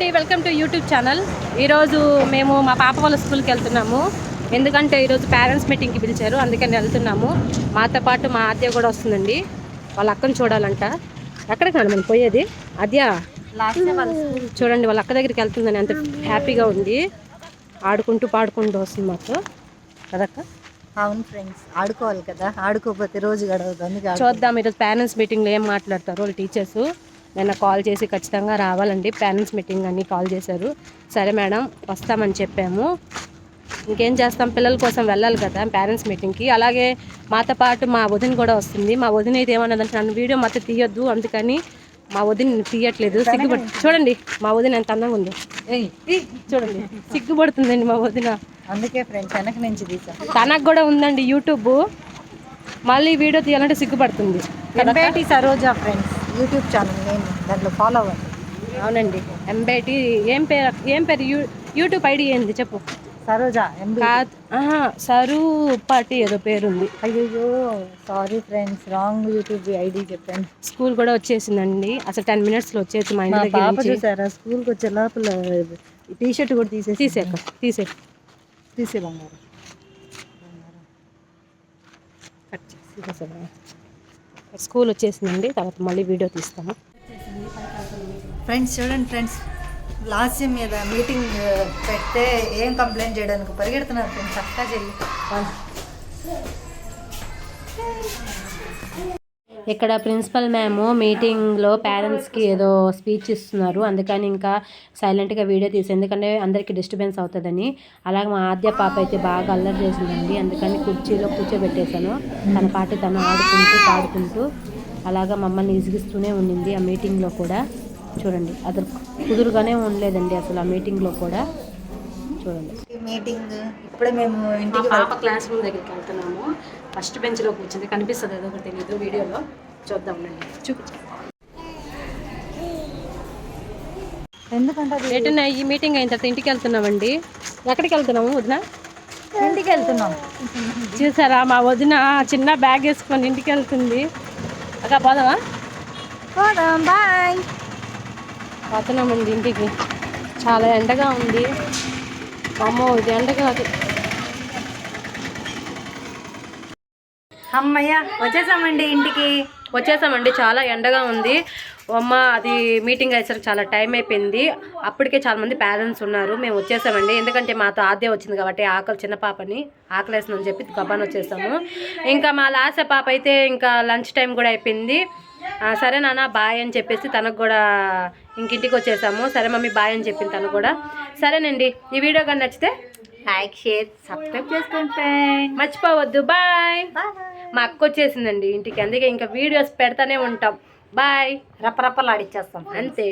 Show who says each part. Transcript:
Speaker 1: అండి welcome to YouTube channel. ఈరోజు మేము మా పాప వాళ్ళ స్కూల్కి వెళ్తున్నాము. ఎందుకంటే ఈరోజు పేరెంట్స్ మీటింగ్కి పిలిచారు అందుకని వెళ్తున్నాము. మాతో పాటు మా ఆద్య కూడా వస్తుందండి. వాళ్ళ అక్కని చూడాలంట. ఎక్కడికి మనం పోయేది? అద్య చూడండి వాళ్ళ అక్క దగ్గరికి వెళ్తుందని అంత హ్యాపీగా ఉంది. ఆడుకుంటూ పాడుకుంటూ వస్తుంది మాకు కదక్క?
Speaker 2: అవును ఫ్రెండ్స్ ఆడుకోవాలి కదా. ఆడుకోకపోతే రోజు గడవదు.
Speaker 1: చూద్దాం ఈరోజు పేరెంట్స్ మీటింగ్లో ఏం మాట్లాడతారు వాళ్ళ టీచర్స్ నిన్న కాల్ చేసి ఖచ్చితంగా రావాలండి. పేరెంట్స్ మీటింగ్ అని కాల్ చేశారు. సరే మేడం వస్తామని చెప్పాము. ఇంకేం చేస్తాం? పిల్లల కోసం వెళ్ళాలి కదా పేరెంట్స్ మీటింగ్కి. అలాగే మాతో పాటు మా వదిన కూడా వస్తుంది. మా వదిన అయితే ఏమన్నదంటే నన్ను వీడియో మాత్రం తీయొద్దు. అందుకని మా వదిన తీయట్లేదు. సిగ్గుపడి చూడండి మా వదిన ఎంత అందంగా ఉందో. చూడండి సిగ్గుపడుతుందండి మా వదిన.
Speaker 2: అందుకే ఫ్రెండ్స్ వెనక నుంచి తీసా.
Speaker 1: తనకు కూడా ఉందండి యూట్యూబ్. మళ్ళీ వీడియో తీయాలంటే సిగ్గుపడుతుంది.
Speaker 2: సరోజా ఫ్రెండ్స్. యూట్యూబ్ ఛానల్ నేను దాంట్లో ఫాలో అవ్వండి.
Speaker 1: అవునండి. ఎంబేటి ఏం పేరు ఏం పేరు? యూ యూట్యూబ్ ఐడి ఏంది చెప్పు.
Speaker 2: సరోజా ఎంబీ
Speaker 1: కాదు ఆహా, సరూపాటి ఏదో పేరుంది.
Speaker 2: అయ్యో sorry friends wrong YouTube ID చెప్పాను.
Speaker 1: స్కూల్ కూడా వచ్చేసిందండి. అసలు టెన్ మినిట్స్లో వచ్చేసి మా ఇంటి
Speaker 2: పాప చూసారా? స్కూల్కి వచ్చే లోపల టీ షర్ట్ కూడా తీసేసి
Speaker 1: తీసేక తీసే
Speaker 2: తీసే బంగారం.
Speaker 1: కట్ చేసి. స్కూల్ వచ్చేసిందండి తర్వాత మళ్ళీ వీడియో తీస్తాము.
Speaker 2: ఫ్రెండ్స్ చూడండి ఫ్రెండ్స్ లాస్ట్ మీద మీటింగ్ పెడితే ఏం కంప్లైంట్ చేయడానికి పరిగెడుతున్నారు ఫ్రెండ్స్ చక్కగా చెయ్యి.
Speaker 1: ఇక్కడ ప్రిన్సిపల్ మ్యామ్ మీటింగ్లో పేరెంట్స్కి ఏదో స్పీచ్ ఇస్తున్నారు. అందుకని ఇంకా సైలెంట్గా వీడియో తీసి ఎందుకంటే అందరికీ డిస్టర్బెన్స్ అవుతుందని. అలాగే మా ఆద్య పాప అయితే బాగా అల్లరి చేసిందండి. అందుకని కుర్చీలో కూర్చోబెట్టేశాను. తన పాటి తను ఆడుకుంటూ పాడుకుంటూ అలాగా మమ్మల్ని ఇసిగిస్తూనే ఉండింది ఆ మీటింగ్లో కూడా. చూడండి అతను కుదురుగానే ఉండలేదండి అసలు ఆ మీటింగ్లో కూడా. చూడండి.
Speaker 2: మీటింగ్ ఇప్పుడే మేము ఇంటికి
Speaker 1: పాప క్లాస్ రూమ్ దగ్గరికి వెళ్తున్నాము. ఫస్ట్ బెంచ్లో కూర్చుంది. కనిపిస్తుంది ఏదో ఒకటి తెలియదు వీడియోలో చూద్దాం చూపించు.
Speaker 2: ఎందుకంటే
Speaker 1: ఎటున్నా ఈ మీటింగ్ అయిన తర్వాత ఇంటికి వెళ్తున్నామండి. ఎక్కడికి వెళ్తున్నాము వదిన?
Speaker 2: ఇంటికి వెళ్తున్నాం.
Speaker 1: చూసారా మా వదిన చిన్న బ్యాగ్ వేసుకొని ఇంటికి వెళ్తుంది. అక్క పోదామా?
Speaker 2: పోదాం బాయ్.
Speaker 1: పోతున్నామండి ఇంటికి. చాలా ఎండగా ఉంది. అమ్మో ఇది ఎండ
Speaker 2: అమ్మయ్య వచ్చేసామండి ఇంటికి.
Speaker 1: వచ్చేసామండి చాలా ఎండగా ఉంది. అమ్మ అది మీటింగ్ అయ్యేసరికి చాలా టైం అయిపోయింది. అప్పటికే చాలా మంది పేరెంట్స్ ఉన్నారు. మేము వచ్చేసామండి. ఎందుకంటే మాతో ఆద్య వచ్చింది కాబట్టి ఆకలి చిన్న పాపని ఆకలేస్తుందని చెప్పి గబాన్ వచ్చేసాము. ఇంకా మా లాస పాప అయితే ఇంకా లంచ్ టైం కూడా అయిపోయింది. సరే నాన్న బాయ్ అని చెప్పేసి తనకు కూడా ఇంకింటికి వచ్చేసాము. సరే మమ్మీ బాయ్ అని చెప్పింది తను కూడా. సరేనండి ఈ వీడియో కానీ నచ్చితే
Speaker 2: లైక్ షేర్ సబ్స్క్రైబ్ చేసుకోండి ఫ్రెండ్
Speaker 1: మర్చిపోవద్దు. బాయ్.
Speaker 2: బాయ్.
Speaker 1: మా అక్క వచ్చేసిందండి ఇంటికి. అందుకే ఇంకా వీడియోస్ పెడతానే ఉంటాం. బాయ్.
Speaker 2: రప్పరప్పలు ఆడిచ్చేస్తాం
Speaker 1: అంతే.